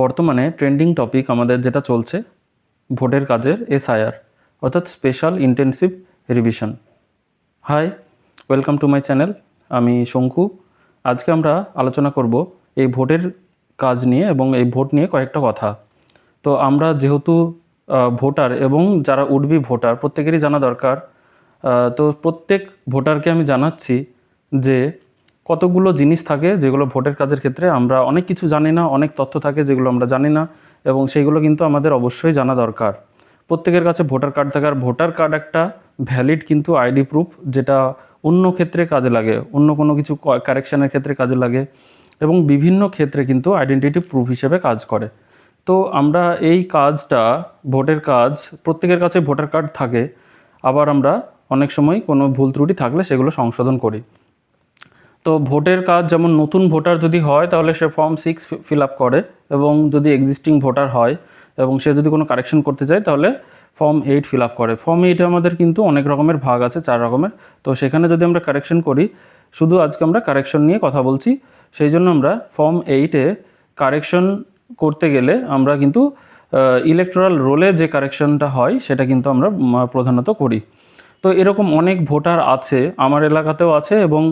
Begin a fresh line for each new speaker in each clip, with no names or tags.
বর্তমানে trending topic আমাদের যেটা চলছে, ভোটের কাজের এসআইআর অর্থাৎ special intensive revision hi welcome to my channel আমি শঙ্কু। আজকে আমরা আলোচনা করব এই ভোটের কাজ নিয়ে এবং এই ভোট নিয়ে কয়েকটা কথা। তো আমরা যেহেতু ভোটার এবং যারা উঠবি ভোটার, প্রত্যেকেরই জানা দরকার। তো প্রত্যেক ভোটারকে আমি জানাচ্ছি যে কতগুলো জিনিস থাকে যেগুলো ভোটের কাজের ক্ষেত্রে আমরা অনেক কিছু জানি না, অনেক তথ্য থাকে যেগুলো আমরা জানি না এবং সেইগুলো কিন্তু আমাদের অবশ্যই জানা দরকার। প্রত্যেকের কাছে ভোটার কার্ড থাকে আর ভোটার কার্ড একটা ভ্যালিড কিন্তু আইডি প্রুফ যেটা অন্য ক্ষেত্রে কাজে লাগে, অন্য কোনো কিছু কারেকশানের ক্ষেত্রে কাজে লাগে এবং বিভিন্ন ক্ষেত্রে কিন্তু আইডেন্টিটি প্রুফ হিসেবে কাজ করে। তো আমরা এই কাজটা, ভোটের কাজ, প্রত্যেকের কাছে ভোটার কার্ড থাকে, আবার আমরা অনেক সময় কোনো ভুল ত্রুটি থাকলে সেগুলো সংশোধন করি। তো ভোটের কাজ যেমন নতুন ভোটার যদি হয়, তাহলে সে ফর্ম সিক্স ফিল আপ করে এবং যদি এক্সিস্টিং ভোটার হয় এবং সে যদি কোনো কারেকশন করতে চায়, তাহলে ফর্ম এইট ফিল আপ করে। ফর্ম এইটে আমাদের কিন্তু অনেক রকমের ভাগ আছে, চার রকমের। তো সেখানে যদি আমরা কারেকশন করি, শুধু আজকে আমরা কারেকশন নিয়ে কথা বলছি, সেই জন্য আমরা ফর্ম এইটে কারেকশন করতে গেলে আমরা কিন্তু ইলেকট্রাল রোলে যে কারেকশনটা হয়, সেটা কিন্তু আমরা প্রধানত করি। তো এরকম অনেক ভোটার আছে, আমার এলাকাতেও আছে এবং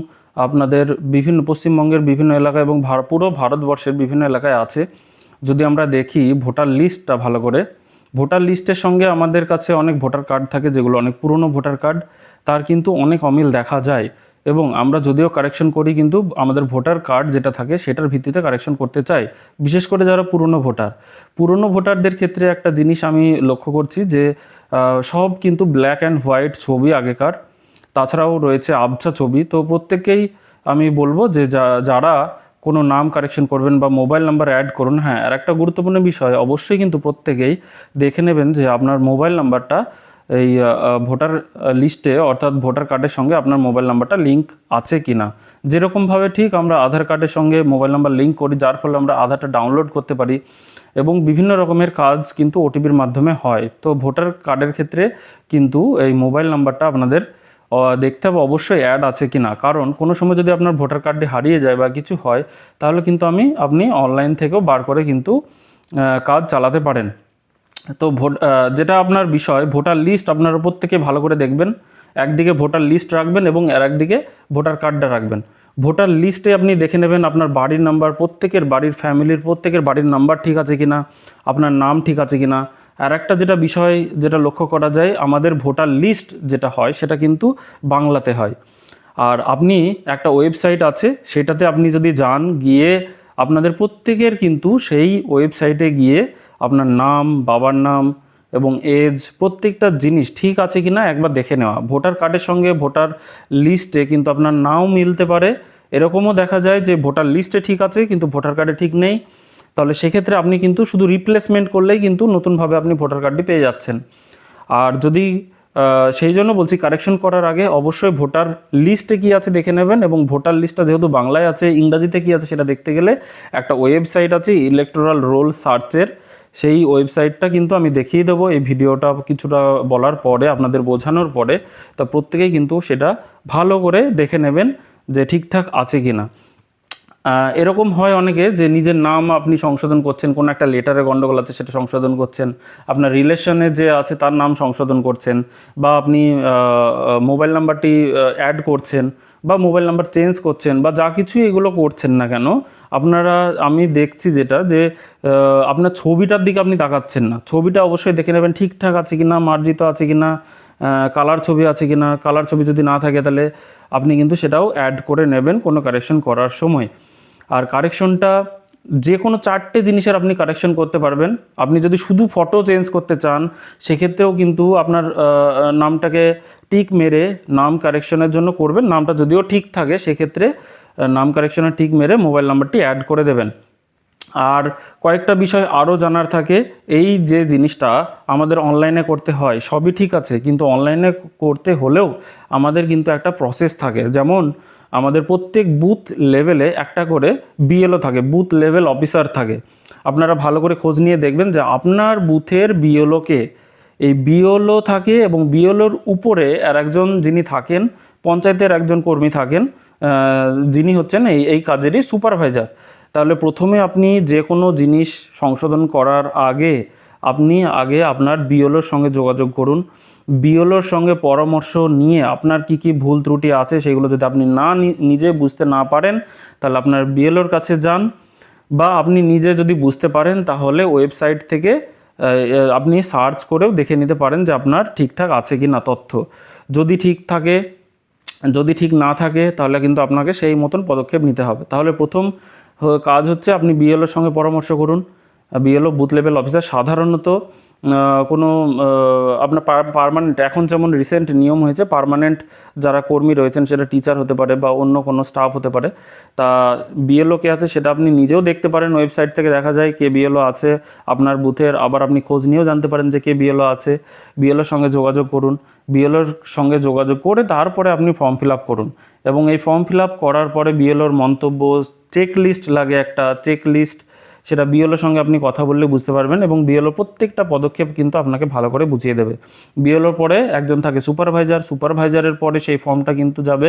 আপনাদের বিভিন্ন পশ্চিমবঙ্গের বিভিন্ন এলাকা এবং পুরো ভারতবর্ষের বিভিন্ন এলাকায় আছে। যদি আমরা দেখি ভোটার লিস্টটা ভালো করে, ভোটার লিস্টের সঙ্গে আমাদের কাছে অনেক ভোটার কার্ড থাকে, যেগুলো অনেক পুরনো ভোটার কার্ড। তার কিন্তু অনেক অমিল দেখা যায় এবং আমরা যদিও কারেকশন করি, কিন্তু আমাদের ভোটার কার্ড যেটা থাকে সেটার ভিত্তিতে কারেকশন করতে চাই, বিশেষ করে যারা পুরনো ভোটার। পুরনো ভোটারদের ক্ষেত্রে একটা জিনিস আমি লক্ষ্য করছি যে সব কিন্তু ব্ল্যাক অ্যান্ড হোয়াইট ছবি আগেকার। তাছাড়াও রয়েছে আবছা ছবি। তো প্রত্যেকেই আমি বলব যে যারা কোনো নাম কারেকশন করবেন বা মোবাইল নাম্বার অ্যাড করুন হ্যাঁ আর একটা গুরুত্বপূর্ণ বিষয়, অবশ্যই কিন্তু প্রত্যেকেই দেখে নেবেন যে আপনার মোবাইল নাম্বারটা এই ভোটার লিস্টে, অর্থাৎ ভোটার কার্ডের সঙ্গে আপনার মোবাইল নাম্বারটা লিঙ্ক আছে কি না যেরকমভাবে ঠিক আমরা আধার কার্ডের সঙ্গে মোবাইল নাম্বার লিঙ্ক করি, যার ফলে আমরা আধারটা ডাউনলোড করতে পারি এবং বিভিন্ন রকমের কাজ কিন্তু ওটিপির মাধ্যমে হয়। তো ভোটার কার্ডের ক্ষেত্রে কিন্তু এই মোবাইল নাম্বারটা আপনাদের দেখতে হবে, অবশ্যই অ্যাড আছে কি না। কারণ কোনো সময় যদি আপনার ভোটার কার্ডটি হারিয়ে যায় বা কিছু হয়, তাহলে কিন্তু আমি, আপনি অনলাইন থেকেও বার করে কিন্তু কাজ চালাতে পারেন। তো ভোট যেটা আপনার বিষয়, ভোটার লিস্ট আপনার আপনারা প্রত্যেকে ভালো করে দেখবেন। একদিকে ভোটার লিস্ট রাখবেন এবং আর একদিকে ভোটার কার্ডটা রাখবেন। ভোটার লিস্টে আপনি দেখে নেবেন আপনার বাড়ির নাম্বার প্রত্যেকের বাড়ির ফ্যামিলির প্রত্যেকের বাড়ির নাম্বার ঠিক আছে কিনা, আপনার নাম ঠিক আছে কিনা আর একটা যেটা বিষয় যেটা লক্ষ্য করা যায়, আমাদের ভোটার লিস্ট যেটা হয়, সেটা কিন্তু বাংলাতে হয়। আর আপনি একটা ওয়েবসাইট আছে, সেটাতে আপনি যদি যান, গিয়ে আপনাদের প্রত্যেকের কিন্তু সেই ওয়েবসাইটে গিয়ে আপনার নাম, বাবার নাম এবং এজ, প্রত্যেকটা জিনিস ঠিক আছে কি না একবার দেখে নেওয়া। ভোটার কার্ডের সঙ্গে ভোটার লিস্টে কিন্তু আপনার নাও মিলতে পারে। এরকমও দেখা যায় যে ভোটার লিস্টে ঠিক আছে, কিন্তু ভোটার কার্ডে ঠিক নেই। তাহলে সেক্ষেত্রে আপনি কিন্তু শুধু রিপ্লেসমেন্ট করলেই কিন্তু নতুনভাবে আপনি ভোটার কার্ডটি পেয়ে যাচ্ছেন। আর যদি সেই জন্য বলছি কারেকশন করার আগে অবশ্যই ভোটার লিস্টে কি আছে দেখে নেবেন এবং ভোটার লিস্টটা যেহেতু বাংলায় আছে, ইংরাজিতে কি আছে সেটা দেখতে গেলে একটা ওয়েবসাইট আছে ইলেকট্রাল রোল সার্চের সেই ওয়েবসাইটটা কিন্তু আমি দেখিয়ে দেবো। এই ভিডিওটা কিছুটা বলার পরে, আপনাদের বোঝানোর পরে, তা প্রত্যেকেই কিন্তু সেটা ভালো করে দেখে নেবেন যে ঠিকঠাক আছে কি না এরকম হয় অনেকে যে নিজের নাম আপনি সংশোধন করছেন, কোনো একটা লেটারে গন্ডগোল আছে সেটা সংশোধন করছেন, আপনার রিলেশনে যে আছে তার নাম সংশোধন করছেন, বা আপনি মোবাইল নাম্বারটি অ্যাড করছেন, বা মোবাইল নাম্বার চেঞ্জ করছেন, বা যা কিছুই এগুলো করছেন না কেন, আপনারা, আমি দেখছি যেটা যে আপনার ছবিটার দিকে আপনি তাকাচ্ছেন না। ছবিটা অবশ্যই দেখে নেবেন ঠিকঠাক আছে কি না মার্জিত আছে কি না কালার ছবি আছে কি না কালার ছবি যদি না থাকে তাহলে আপনি কিন্তু সেটাও অ্যাড করে নেবেন কোনো কারেকশন করার সময়। আর কারেকশনটা যে কোনো চারটে জিনিসের আপনি কারেকশন করতে পারবেন। আপনি যদি শুধু ফটো চেঞ্জ করতে চান, সেক্ষেত্রেও কিন্তু আপনার নামটাকে টিক মেরে নাম কারেকশনের জন্য করবেন। নামটা যদিও ঠিক থাকে, সেক্ষেত্রে নাম কারেকশনের টিক মেরে মোবাইল নাম্বারটি অ্যাড করে দেবেন। আর কয়েকটা বিষয় আরও জানার থাকে, এই যে জিনিসটা আমাদের অনলাইনে করতে হয়, সবই ঠিক আছে, কিন্তু অনলাইনে করতে হলেও আমাদের কিন্তু একটা প্রসেস থাকে। যেমন আমাদের প্রত্যেক বুথ লেভেলে একটা করে বিএলও থাকে বুথ লেভেল অফিসার থাকে। আপনারা ভালো করে খোঁজ নিয়ে দেখবেন যে আপনার বুথের বিএলওকে এই বিএলও থাকে এবং বিএলওর উপরে আর একজন যিনি থাকেন, পঞ্চায়েতের একজন কর্মী থাকেন যিনি হচ্ছেন এই এই কাজেরই সুপারভাইজার তাহলে প্রথমে আপনি যে কোনো জিনিস সংশোধন করার আগে আপনি আগে আপনার বিওলোর সঙ্গে যোগাযোগ করুন। বিওলোর সঙ্গে পরামর্শ নিয়ে আপনার কি কি ভুল ত্রুটি আছে সেগুলো যদি আপনি না নি- নিজে বুঝতে না পারেন, তাহলে আপনার বিএলওর কাছে যান বা আপনি নিজে যদি বুঝতে পারেন, তাহলে ওয়েবসাইট থেকে আপনি সার্চ করেও দেখে নিতে পারেন যে আপনার ঠিকঠাক আছে কি না তথ্য। যদি ঠিক থাকে, যদি ঠিক না থাকে, তাহলে কিন্তু আপনাকে সেই মতন পদক্ষেপ নিতে হবে। তাহলে প্রথম কাজ হচ্ছে আপনি বিএলওর সঙ্গে পরামর্শ করুন। বিএলও বুথ লেভেল অফিসার সাধারণত কোনো আপনার পারমানেন্ট এখন যেমন রিসেন্ট নিয়ম হয়েছে পারমানেন্ট যারা কর্মী রয়েছেন, সেটা টিচার হতে পারে বা অন্য কোনো স্টাফ হতে পারে, তা বিএলও কে আছে সেটা আপনি নিজেও দেখতে পারেন ওয়েবসাইট থেকে দেখা যায় কে বিএলও আছে, আপনার বুথের আবার আপনি খোঁজ নিয়েও জানতে পারেন যে কে বিএলও আছে, বিএলওর সঙ্গে যোগাযোগ করুন, বিএলওর সঙ্গে যোগাযোগ করে তারপরে আপনি ফর্ম ফিল আপ করুন, এবং এই ফর্ম ফিল আপ করার পরে বিএলওর মন্তব্য চেক লিস্ট লাগে একটা চেক লিস্ট সেটা বিএলওর সঙ্গে আপনি কথা বললে বুঝতে পারবেন এবং বিএলও প্রত্যেকটা পদক্ষেপ কিন্তু আপনাকে ভালো করে বুঝিয়ে দেবে। বিএলওর পরে একজন থাকে সুপারভাইজার, সুপারভাইজারের পরে সেই ফর্মটা কিন্তু যাবে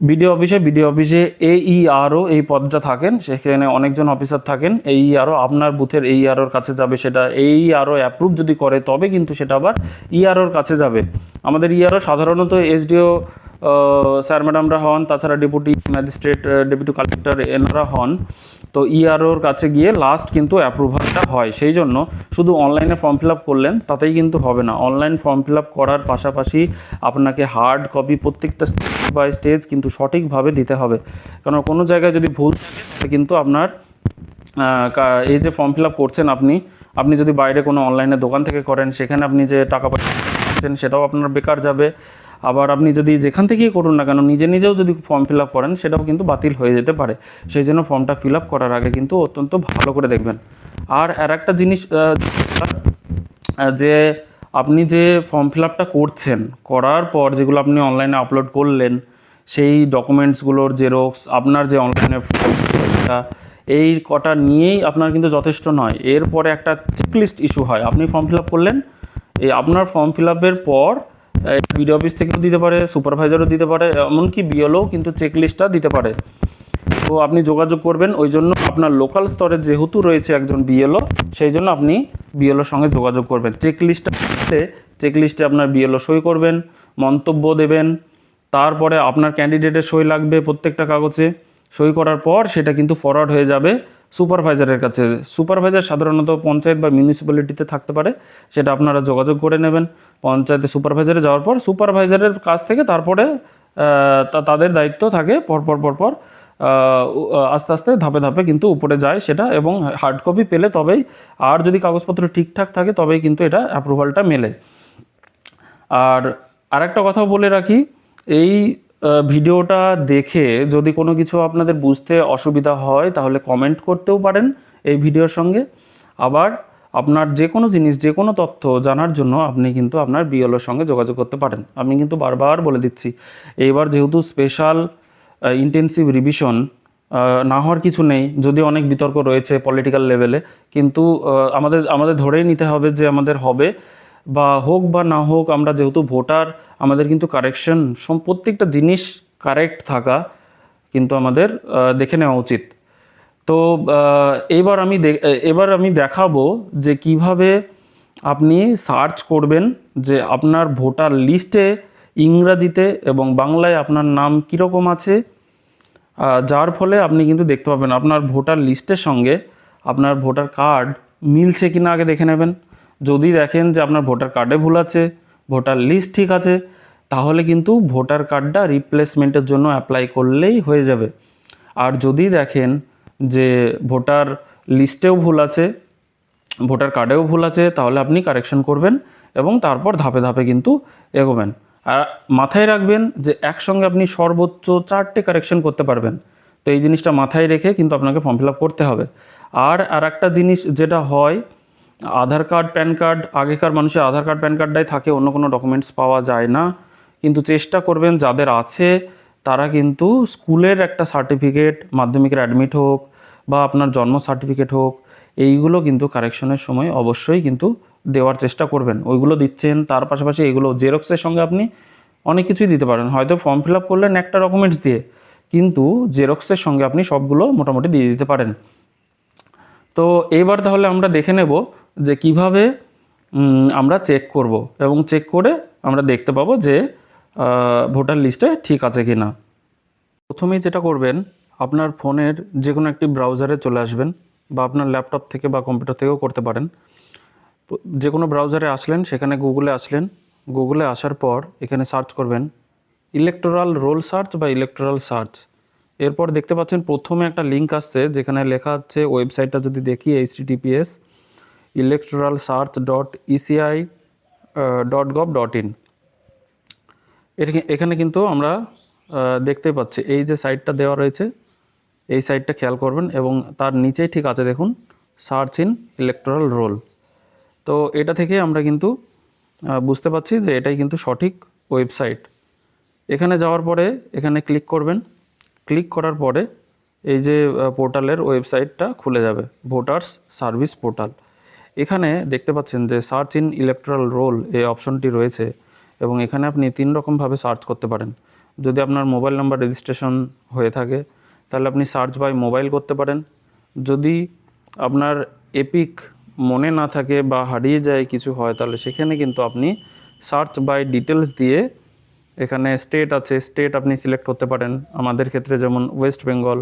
বিডিও অফিসে। বিডিও অফিসে এইইআরও এই পদটা থাকেন, সেখানে অনেকজন অফিসার থাকেন। এই আরও আপনার বুথের এইইআরওর কাছে যাবে সেটা। এই আরও অ্যাপ্রুভ যদি করে, তবে কিন্তু সেটা আবার ইআরওর কাছে যাবে। আমাদের ইআরও সাধারণত এসডিও স্যার ম্যাডামরা হন, তাছাড়া ডেপুটি ম্যাজিস্ট্রেট ডেপুটি কালেক্টর এনারা হন। তো ইআরওর কাছে গিয়ে লাস্ট কিন্তু অ্যাপ্রুভালটা হয়। সেই জন্য শুধু অনলাইনে ফর্ম ফিল আপ করলেন, তাতেই কিন্তু হবে না। অনলাইন ফর্ম ফিল আপ করার পাশাপাশি আপনাকে হার্ড কপি প্রত্যেকটা স্টেজ বাই স্টেজ কিন্তু সঠিকভাবে দিতে হবে। কারণ কোনো জায়গায় যদি ভুল থাকে কিন্তু আপনার এই যে ফর্ম ফিল আপ করছেন আপনি আপনি যদি বাইরে কোনো অনলাইনে দোকান থেকে করেন, সেখানে আপনি যে টাকা পয়সা সেটাও আপনার বেকার যাবে। আবার আপনি যদি যেখান থেকেই করুন না কেন, নিজে নিজেও যদি ফর্ম ফিল আপ করেন, সেটাও কিন্তু বাতিল হয়ে যেতে পারে। সেই জন্য ফর্মটা ফিল আপ করার আগে কিন্তু অত্যন্ত ভালো করে দেখবেন। আর আর একটা জিনিস যে আপনি যে ফর্ম ফিল আপটা করছেন, করার পর যেগুলো আপনি অনলাইনে আপলোড করলেন, সেই ডকুমেন্টসগুলোর জেরক্স আপনার যে অনলাইনে ফর্মটা এই কটা নিয়েই আপনার কিন্তু যথেষ্ট নয়। এরপরে একটা চেকলিস্ট ইস্যু হয়। আপনি ফর্ম ফিল আপ করলেন, এই আপনার ফর্ম ফিল আপের পর বিডিও অফিস থেকেও দিতে পারে, সুপারভাইজারও দিতে পারে, এমনকি বিএলও কিন্তু চেকলিস্টটা দিতে পারে। তো আপনি যোগাযোগ করবেন, ওই জন্য আপনার লোকাল স্তরে যেহেতু রয়েছে একজন বিএলও, সেই জন্য আপনি বিএলওর সঙ্গে যোগাযোগ করবেন। চেক লিস্টটা চেক লিস্টে আপনার বিএলও সই করবেন, মন্তব্য দেবেন, তারপরে আপনার ক্যান্ডিডেটের সই লাগবে প্রত্যেকটা কাগজে। সই করার পর সেটা কিন্তু ফরওয়ার্ড হয়ে যাবে। সুপারভাইজারের কাছে। সুপারভাইজার সাধারণত পঞ্চায়েত বা মিউনিসিপ্যালিটিতে থাকতে পারে, সেটা আপনারা যোগাযোগ করে নেবেন। পঞ্চায়েতে সুপারভাইজারে যাওয়ার পর সুপারভাইজারের কাছ থেকে তারপরে তাদের দায়িত্ব থাকে, পরপর পরপর আস্তে আস্তে ধাপে ধাপে কিন্তু উপরে যায় সেটা এবং হার্ড কপি পেলে তবেই, আর যদি কাগজপত্র ঠিকঠাক থাকে তবেই কিন্তু এটা অ্যাপ্রুভালটা মেলে। আর আরেকটা কথা বলে রাখি, এই ভিডিওটা দেখে যদি কোনো কিছু আপনাদের বুঝতে অসুবিধা হয়, তাহলে কমেন্ট করতেও পারেন এই ভিডিওর সঙ্গে। আবার আপনার যে কোনো জিনিস, যে কোনো তথ্য জানার জন্য আপনি কিন্তু আপনার বিএলওর সঙ্গে যোগাযোগ করতে পারেন। আমি কিন্তু বারবার বলে দিচ্ছি, এইবার যেহেতু স্পেশাল ইন্টেন্সিভ রিভিশন না হওয়ার কিছু নেই যদি অনেক বিতর্ক রয়েছে পলিটিক্যাল লেভেলে কিন্তু আমাদের আমাদের ধরেই নিতে হবে যে আমাদের হবে বা হোক বা না হোক, আমরা যেহেতু ভোটার, আমাদের কিন্তু কারেকশন প্রত্যেকটা জিনিস কারেক্ট থাকা কিন্তু আমাদের দেখে নেওয়া উচিত। তো এবার আমি এবার আমি দেখাবো যে কীভাবে আপনি সার্চ করবেন যে আপনার ভোটার লিস্টে ইংরাজিতে এবং বাংলায় আপনার নাম কীরকম আছে যার ফলে আপনি কিন্তু দেখতে পাবেন আপনার ভোটার লিস্টের সঙ্গে আপনার ভোটার কার্ড মিলছে কি না আগে দেখে নেবেন। যদি দেখেন যে আপনার ভোটার কার্ডে ভুল আছে, ভোটার লিস্ট ঠিক আছে, তাহলে কিন্তু ভোটার কার্ডটা রিপ্লেসমেন্টের জন্য অ্যাপ্লাই করলেই হয়ে যাবে। আর যদি দেখেন যে ভোটার লিস্টেও ভুল আছে, ভোটার কার্ডেও ভুল আছে, তাহলে আপনি কারেকশন করবেন এবং তারপর ধাপে ধাপে কিন্তু এগোবেন। আর মাথায় রাখবেন যে একসঙ্গে আপনি সর্বোচ্চ চারটে কারেকশন করতে পারবেন। তো এই জিনিসটা মাথায় রেখে কিন্তু আপনাকে ফর্ম ফিল করতে হবে। আর আর একটা জিনিস যেটা হয় আধার কার্ড, প্যান কার্ড, আগেকার মানুষের আধার কার্ড, প্যান কার্ডটাই থাকে, অন্য কোনো ডকুমেন্টস পাওয়া যায় না। কিন্তু চেষ্টা করবেন যাদের আছে, তারা কিন্তু স্কুলের একটা সার্টিফিকেট মাধ্যমিকের অ্যাডমিট হোক বা আপনার জন্ম সার্টিফিকেট হোক, এইগুলো কিন্তু কারেকশনের সময় অবশ্যই কিন্তু দেওয়ার চেষ্টা করবেন। ওইগুলো দিচ্ছেন, তার পাশাপাশি এগুলো জেরক্সের সঙ্গে আপনি অনেক কিছুই দিতে পারেন। হয়তো ফর্ম ফিল আপ করলেন একটা ডকুমেন্টস দিয়ে, কিন্তু জেরক্সের সঙ্গে আপনি সবগুলো মোটামুটি দিয়ে দিতে পারেন। তো এবার তাহলে আমরা দেখে নেব যে কীভাবে আমরা চেক করব এবং চেক করে আমরা দেখতে পাবো যে ভোটার লিস্টে ঠিক আছে কি না প্রথমেই যেটা করবেন, আপনার ফোনের যে কোনো একটি ব্রাউজারে চলে আসবেন বা আপনার ল্যাপটপ থেকে বা কম্পিউটার থেকেও করতে পারেন। যে কোনো ব্রাউজারে আসলেন, সেখানে গুগলে আসলেন গুগলে আসার পর এখানে সার্চ করবেন ইলেকটোরাল রোল সার্চ বা ইলেকটোরাল সার্চ এরপর দেখতে পাচ্ছেন প্রথমে একটা লিঙ্ক আসছে, যেখানে লেখা আছে ওয়েবসাইটটা যদি দেখি H TTPS electoral search dot ECI dot gov dot in এখানে কিন্তু আমরা দেখতে পাচ্ছি, এই যে সাইটটা দেওয়া রয়েছে, এই সাইটটা খেয়াল করবেন এবং তার নিচেই ঠিক আছে দেখুন সার্চ ইন ইলেকট্রাল রোল তো এটা থেকে আমরা কিন্তু বুঝতে পারছি যে এটাই কিন্তু সঠিক ওয়েবসাইট এখানে যাওয়ার পরে এখানে ক্লিক করবেন। ক্লিক করার পরে এই যে পোর্টালের ওয়েবসাইটটা খুলে যাবে ভোটার্স সার্ভিস পোর্টাল এখানে দেখতে পাচ্ছেন যে সার্চ ইন ইলেকট্রাল রোল এই অপশনটি রয়েছে এবং এখানে আপনি তিন রকমভাবে সার্চ করতে পারেন। যদি আপনার মোবাইল নাম্বার রেজিস্ট্রেশন হয়ে থাকে, তাহলে আপনি সার্চ বাই মোবাইল করতে পারেন। যদি আপনার এপিক মনে না থাকে বা হারিয়ে যায় কিছু হয়, তাহলে সেখানে কিন্তু আপনি সার্চ বাই ডিটেলস দিয়ে এখানে স্টেট আছে স্টেট আপনি সিলেক্ট করতে পারেন। আমাদের ক্ষেত্রে যেমন ওয়েস্ট বেঙ্গল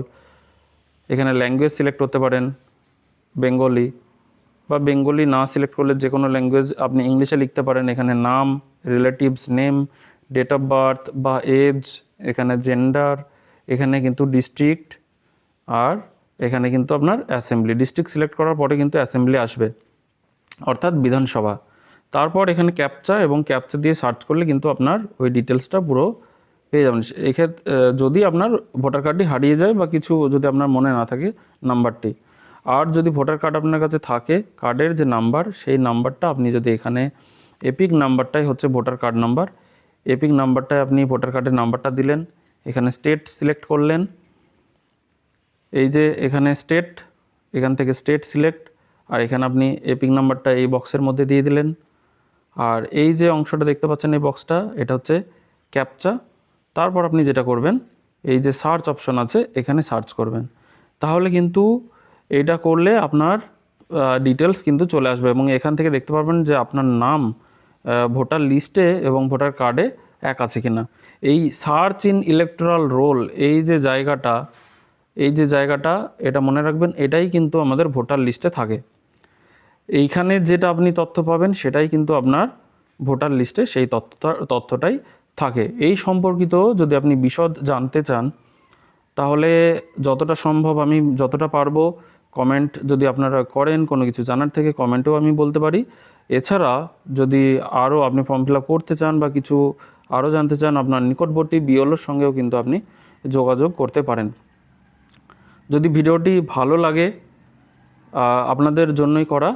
এখানে ল্যাঙ্গুয়েজ সিলেক্ট করতে পারেন বেঙ্গলি বা বেঙ্গলি না সিলেক্ট করলে যে কোনো ল্যাঙ্গুয়েজ আপনি ইংলিশে লিখতে পারেন। এখানে নাম relatives name date of birth বা এজ এখানে জেন্ডার এখানে কিন্তু ডিস্ট্রিক্ট আর এখানে কিন্তু আপনার অ্যাসেম্বলি ডিস্ট্রিক্ট সিলেক্ট করার পরে কিন্তু অ্যাসেম্বলি আসবে, অর্থাৎ বিধানসভা। তারপর এখানে ক্যাপচা এবং ক্যাপচা দিয়ে সার্চ করলে কিন্তু আপনার ওই ডিটেলসটা পুরো পেয়ে যাবেন। এক্ষেত্রে যদি আপনার ভোটার কার্ডটি হারিয়ে যায় বা কিছু যদি আপনার মনে না থাকে নাম্বারটি আর যদি ভোটার কার্ড আপনার কাছে থাকে, কার্ডের যে নাম্বার, সেই নাম্বারটা আপনি যদি এখানে, এপিক নাম্বারটাই হচ্ছে ভোটার কার্ড নাম্বার। এপিক নাম্বারটায় আপনি ভোটার কার্ডের নাম্বারটা দিলেন, এখানে স্টেট সিলেক্ট করলেন। এই যে এখানে স্টেট, এখান থেকে স্টেট সিলেক্ট, আর এখানে আপনি এপিক নাম্বারটা এই বক্সের মধ্যে দিয়ে দিলেন। আর এই যে অংশটা দেখতে পাচ্ছেন এই বক্সটা, এটা হচ্ছে ক্যাপচা। তারপর আপনি যেটা করবেন, এই যে সার্চ অপশন আছে, এখানে সার্চ করবেন। তাহলে কিন্তু এইটা করলে আপনার ডিটেলস কিন্তু চলে আসবে এবং এখান থেকে দেখতে পারবেন যে আপনার নাম ভোটার লিস্টে এবং ভোটার কার্ডে এক আছে কিনা। এই সার্চ ইন ইলেকট্রাল রোল এই যে জায়গাটা, এই যে জায়গাটা, এটা মনে রাখবেন, এটাই কিন্তু আমাদের ভোটার লিস্টে থাকে। এইখানে যেটা আপনি তথ্য পাবেন, সেটাই কিন্তু আপনার ভোটার লিস্টে সেই তথ্যটা, তথ্যটাই থাকে। এই সম্পর্কিত যদি আপনি বিশদ জানতে চান, তাহলে যতটা সম্ভব আমি যতটা পারব কমেন্ট যদি আপনারা করেন, কোনো কিছু জানার থেকে কমেন্টেও আমি বলতে পারি। এছাড়া যদি আরও আপনি ফর্ম ফিল আপ করতে চান বা কিছু আরও জানতে চান, আপনার নিকটবর্তী বিওলোর সঙ্গেও কিন্তু আপনি যোগাযোগ করতে পারেন। যদি ভিডিওটি ভালো লাগে আপনাদের জন্যই করা,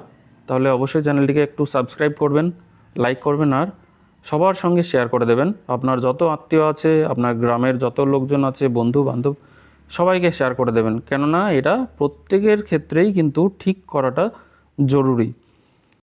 তাহলে অবশ্যই চ্যানেলটিকে একটু সাবস্ক্রাইব করবেন লাইক করবেন আর সবার সঙ্গে শেয়ার করে দেবেন। আপনার যত আত্মীয় আছে, আপনার গ্রামের যত লোকজন আছে বন্ধু বান্ধব সবাইকে শেয়ার করে দেবেন। কেননা এটা প্রত্যেকের ক্ষেত্রেই কিন্তু ঠিক করাটা জরুরি।